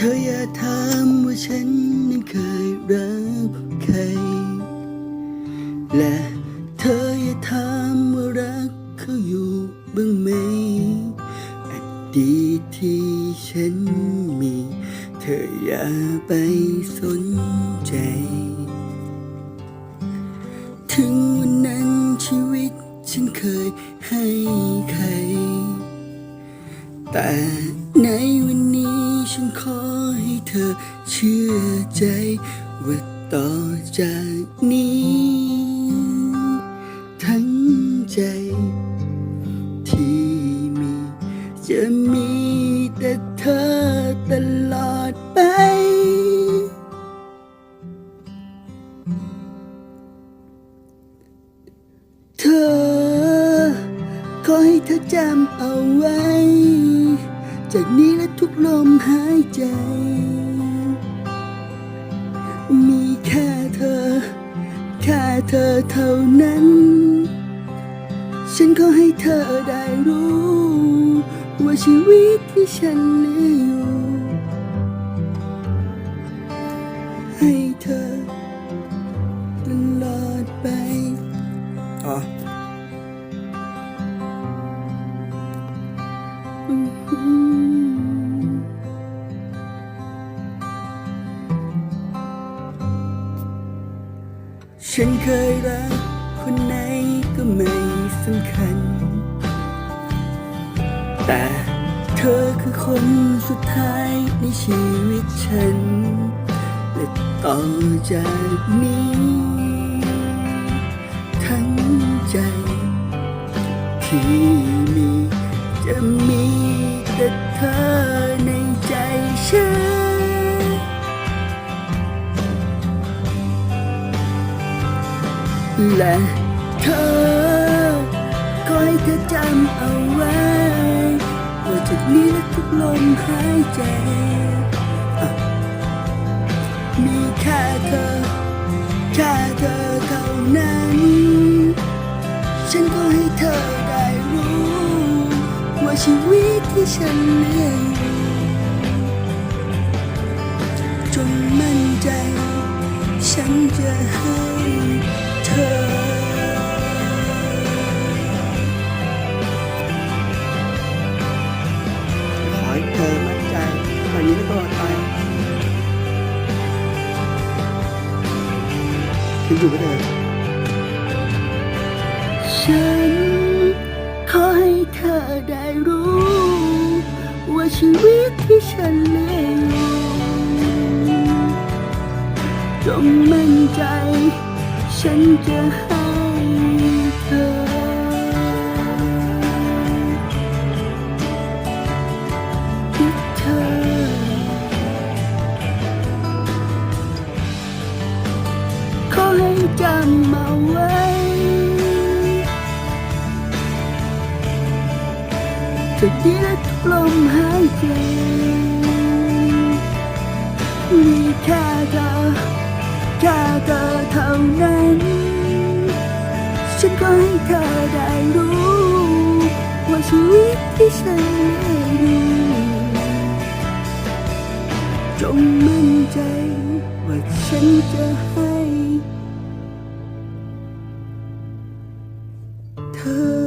เธออย่าถามว่าฉันนั้นเคยรักใคร และเธออย่าถามว่ารักเขาอยู่บ้างไหมอดีตที่ฉันมี เธออย่าไปสนใจ ถึงวันนั้นชีวิตฉันเคยให้ใคร แต่ในวันนี้ฉันขอ เธอเชื่อใจว่าต่อจากนี้ ทั้งใจ ที่มี จะมีแต่เธอตลอดไปเธอขอให้เธอจำเอาไว้ จากนี้และทุกลมหายใจ มีแค่เธอ แค่เธอเท่านั้น ฉันขอให้เธอได้รู้ ว่าชีวิตที่ฉันเหลืออยู่ ให้เธอตลอดไป อ๋อ ฉันเคยรักคนไหนก็ไม่สำคัญ แต่เธอคือคนสุดท้ายในชีวิตฉัน และต่อจากนี้ ทั้งใจที่มี และเธอคอยเธอจำเอาไว้ว่าจากนี้และทุกลมหายใจ มีแค่เธอแค่เธอเท่านั้น ฉันก็ให้เธอได้รู้ ว่าชีวิตที่ฉันเหลืออยู่จงมั่นใจ ฉันจะให้ ฉันอยู่ไม่ได้ฉันขอให้เธอได้รู้ ว่าชีวิตที่ฉันเลี้ยงจงมั่นใจ ฉันจะให้ จำมาไว้จากนี้และทุกลมหายใจ มีแค่เธอแค่เธอเท่านั้น ฉันก็ให้เธอได้รู้ ว่าชีวิตที่ฉันเลี้ยงอยู่จงมั่นใจว่าฉันจะให้ 他